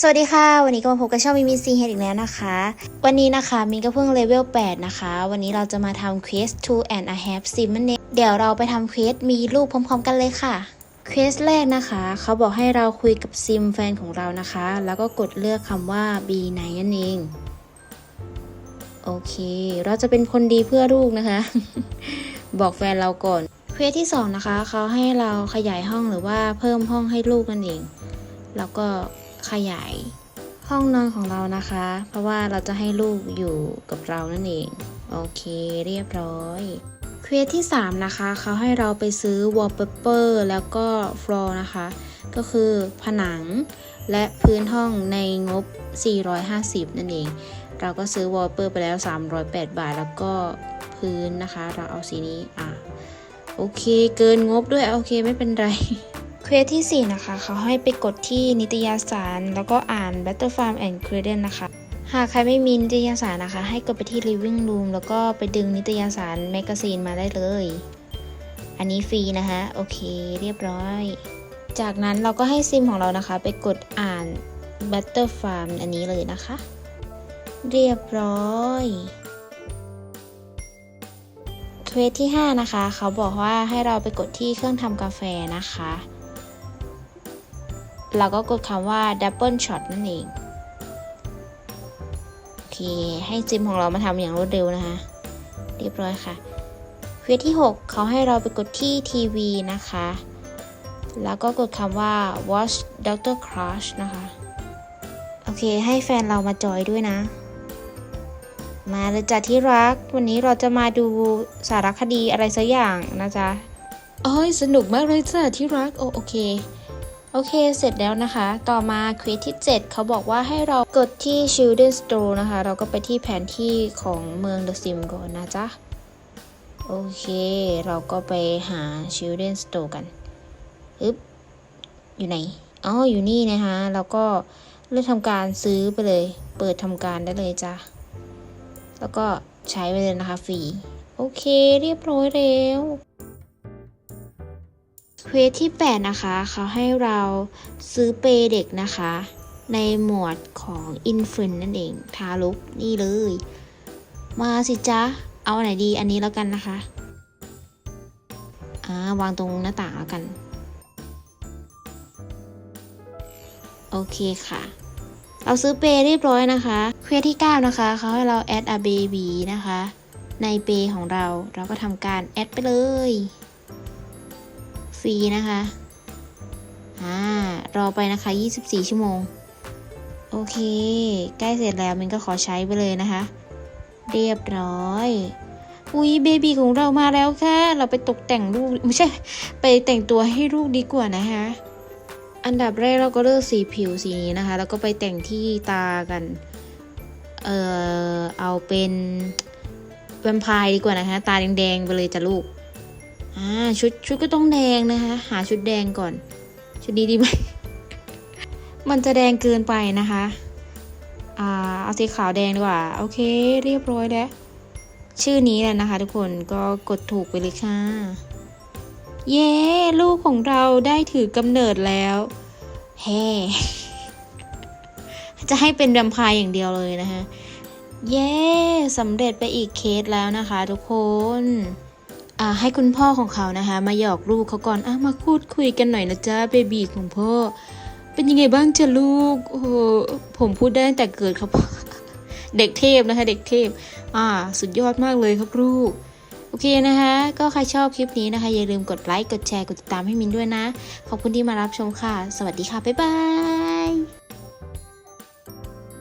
สวัสดีค่ะ วันนี้ก็มาพบกับช่องมิมิซีเฮดอีกแล้วนะคะ วันนี้นะคะมินก็เพิ่งเลเวล 8 นะคะ วันนี้เราจะมาทำเควส two and a half sim นั่นเองเดี๋ยวเราไปทำเควสมีรูปพร้อมๆกันเลยค่ะเควสแรกนะคะ เขาบอกให้เราคุยกับซิมแฟนของเรานะคะ แล้วก็กดเลือกคำว่า B ไหนนั่นเอง โอเค เราจะเป็นคนดีเพื่อลูกนะคะ บอกแฟนเราก่อนเควสที่สองนะคะ เขาให้เราขยายห้องหรือว่าเพิ่มห้องให้ลูกนั่นเอง แล้วก็ ขยายห้องนอนของเรานะคะ เพราะว่าเราจะให้ลูกอยู่กับเรานั่นเอง โอเคเรียบร้อยเควสที่ 3 นะคะ เขาให้เราไปซื้อ wallpaper แล้วก็ floor นะคะ ก็คือผนังและพื้นห้องในงบ 450 นั่นเอง เราก็ซื้อ wallpaper ไปแล้ว 308 บาท แล้วก็พื้นนะคะ เราเอาสีนี้ อะ โอเค เกินงบด้วย โอเค ไม่เป็นไร เควสที่ 4 นะคะ เขาให้ไปกดที่นิตยสาร แล้วก็อ่าน Battle Farm and Credence นะคะ หากใครไม่มีนิตยสารนะคะ ให้กดไปที่ Living Room แล้วก็ไปดึงนิตยสารแมกกาซีนมาได้เลย อันนี้ฟรีนะคะโอเคเรียบร้อย จากนั้นเราก็ให้ซิมของเรานะคะ ไปกดอ่าน Battle Farm อันนี้เลยนะคะ เรียบร้อยเควสที่ 5 นะคะ เขาบอกว่าให้เราไปกดที่เครื่องทำกาแฟนะคะ เราก็กดคำว่า double shot นั่นเอง โอเค ให้ซิมของเรามาทำอย่างรวดเร็วนะคะ เรียบร้อยค่ะเควสที่ 6 เขาให้เราไปกดที่ทีวีนะคะ แล้วก็กดคำว่า watch Doctor Crush นะคะ โอเค ให้แฟนเรามาจอยด้วยนะมาเลยจ้ะที่รัก วันนี้เราจะมาดูสารคดีอะไรสักอย่างนะจ๊ะอ้ยสนุกมากเลยจ้ะที่รัก โอโอเค โอเค เสร็จแล้วนะคะ ต่อมาควสที่ 7 เขาบอกว่าให้เรากดที่ Children Store นะคะ เราก็ไปที่แผนที่ของเมือง The Sim ก่อนนะจ๊ะ โอเค เราก็ไปหา Children Store กันอึ๊บ อยู่ไหน อ๋อ อยู่นี่นะคะ แล้วก็เลือกทำการซื้อไปเลย เปิดทำการได้เลยจ้ะ แล้วก็ใช้ไปเลยนะคะฟรี โอเค เรียบร้อยแล้ว เควสที่ 8 นะคะ เขาให้เราซื้อเปย์เด็กนะคะ ในหมวดของ infant นั่นเอง ทารกนี่เลย มาสิจ๊ะ เอาไหนดีอันนี้แล้วกันนะคะอ่าวางตรงหน้าต่างแล้วกัน โอเคค่ะ เราซื้อเปย์เรียบร้อยนะคะ เควสที่ 9 นะคะ เขาให้เรา add a baby นะคะ ในเปย์ของเราเราก็ทำการแอดไปเลย รีนะคะ อ่า รอไปนะคะ 24 ชั่วโมง โอเค ใกล้เสร็จแล้วมันก็ขอใช้ไปเลยนะคะ เรียบร้อย อุ้ยเบบีของเรามาแล้วค่ะ เราไปตกแต่งลูกไม่ใช่ ไปแต่งตัวให้ลูกดีกว่านะคะ อันดับแรกเราก็เลือกสีผิวสีนี้นะคะ แล้วก็ไปแต่งที่ตากัน เออเอาเป็นแวมไพร์ดีกว่านะคะ ตาแดงๆไปเลยจ้ะลูก อ่าชุดชุดก็ต้องแดงนะคะ หาชุดแดงก่อน ชุดนี้ดีไหมมันจะแดงเกินไปนะคะอ่าเอาสีขาวแดงดีกว่า โอเค เรียบร้อยแล้ว ชื่อนี้แหละนะคะ ทุกคนก็กดถูกไปเลยค่ะ เย้ ลูกของเราได้ถือกำเนิดแล้วแฮ่จะให้เป็นแวมพร์อย่างเดียวเลยนะคะ เย้สำเร็จไปอีกเคสแล้วนะคะทุกคน ให้คุณพ่อของเขานะคะ มาหยอกลูกเขาก่อนอมาพูดคุยกันหน่อยนะจ๊ะเบบีของพ่อ เป็นยังไงบ้างจ้ะลูกโอ้ผมพูดได้ตั้งแต่เกิดครับ เด็กเทพนะคะ เด็กเทพ อ่า สุดยอดมากเลยครับลูกโอเคนะคะ ก็ใครชอบคลิปนี้นะคะ อย่าลืมกดไลค์กดแชร์กดติดตามให้มินด้วยนะ ขอบคุณที่มารับชมค่ะ สวัสดีค่ะ บ๊ายบาย